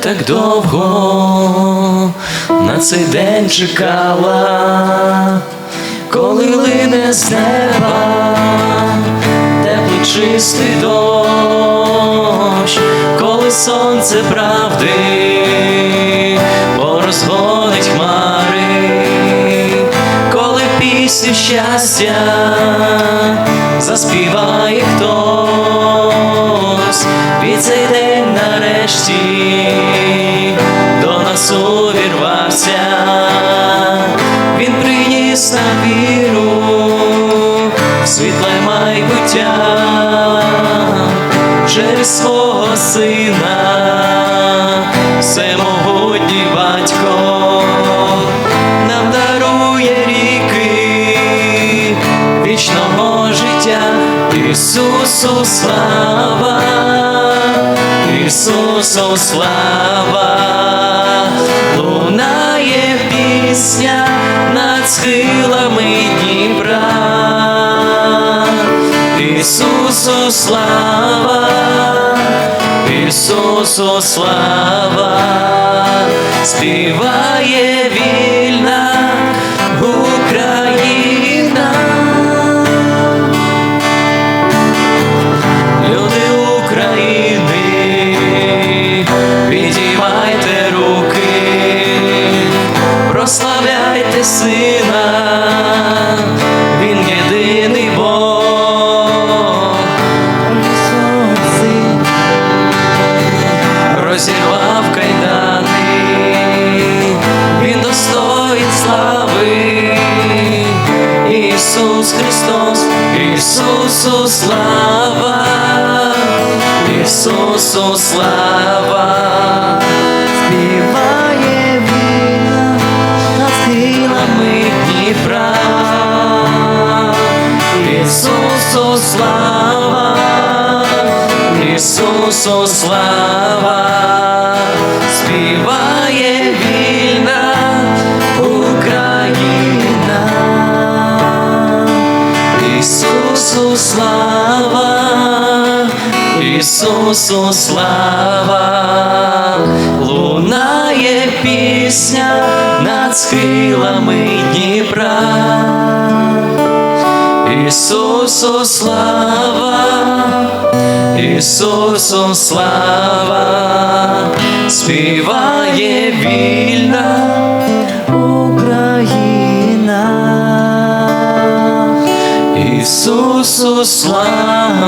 так довго на цей день чекала, коли лине з неба теплий чистий дощ, коли сонце правди порозгонить хмари, коли пісню щастя заспіває хтось, нарешті до нас увірвався, він приніс на віру світле майбуття через свого сина, всемогутній батько нам дарує ріки вічного життя, Ісусу слава, Ісусу слава, лунає пісня над схилами Дніпра. Ісусу слава, Ісусу слава, співає вільна Ісус Христос, Ісусу слава, Ісусу слава, співає вільна над схилами Дніпра, Ісусу слава, Ісусу слава, Ісусу слава, Ісусу слава, лунає пісня над схилами Дніпра. Ісусу слава, Ісусу слава, співає вільна Україна. Ісусу слава.